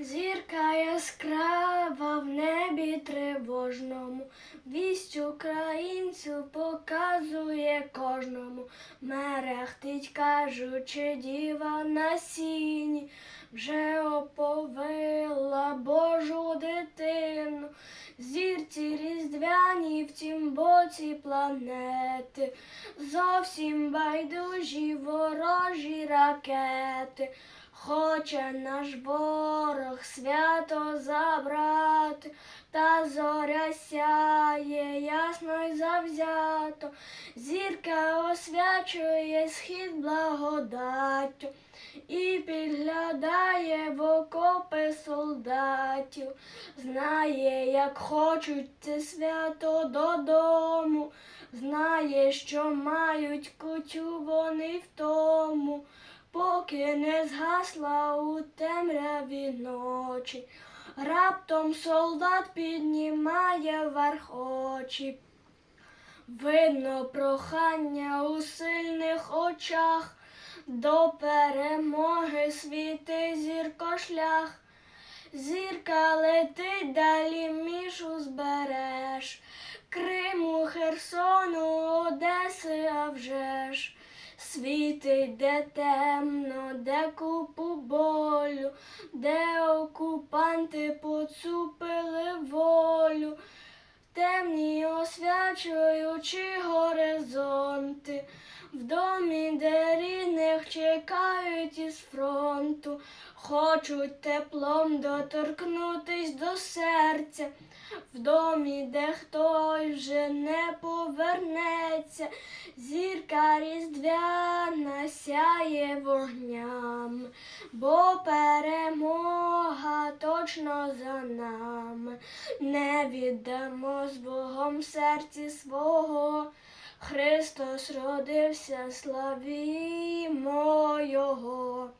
Зірка яскрава в небі тривожному, вість українцю показує кожному, мерехтить, кажучи, діва на сіні, вже оповила Божу дитину, зірці різдвяні в тім боці планети, зовсім байдужі ворожі ракети. Хоче наш ворог свято забрати, та зоря сяє ясно й завзято, зірка освячує схід благодаттю і підглядає в окопи солдатів, знає, як хочуть це свято додому, знає, що мають кутю вони в тому поки не згасла у темряві ночі. Раптом солдат піднімає вверх очі. Видно прохання у сильних очах, до перемоги світи зірко шлях. Зірка летить далі між узбереж, Криму, Херсону, Одеси, а вже ж. Світить, де темно, де купу болю, де окупанти поцупили волю, темні освячуючи горизонти, в домі, де рідних чекають із фронту, хочуть теплом доторкнутись до серця, в домі, де хтось вже не повернеться, зірка різдвяна сяє вогнями, бо перемога точно за нами, не віддамо з Богом серці свого. Христос родився, славімо Його.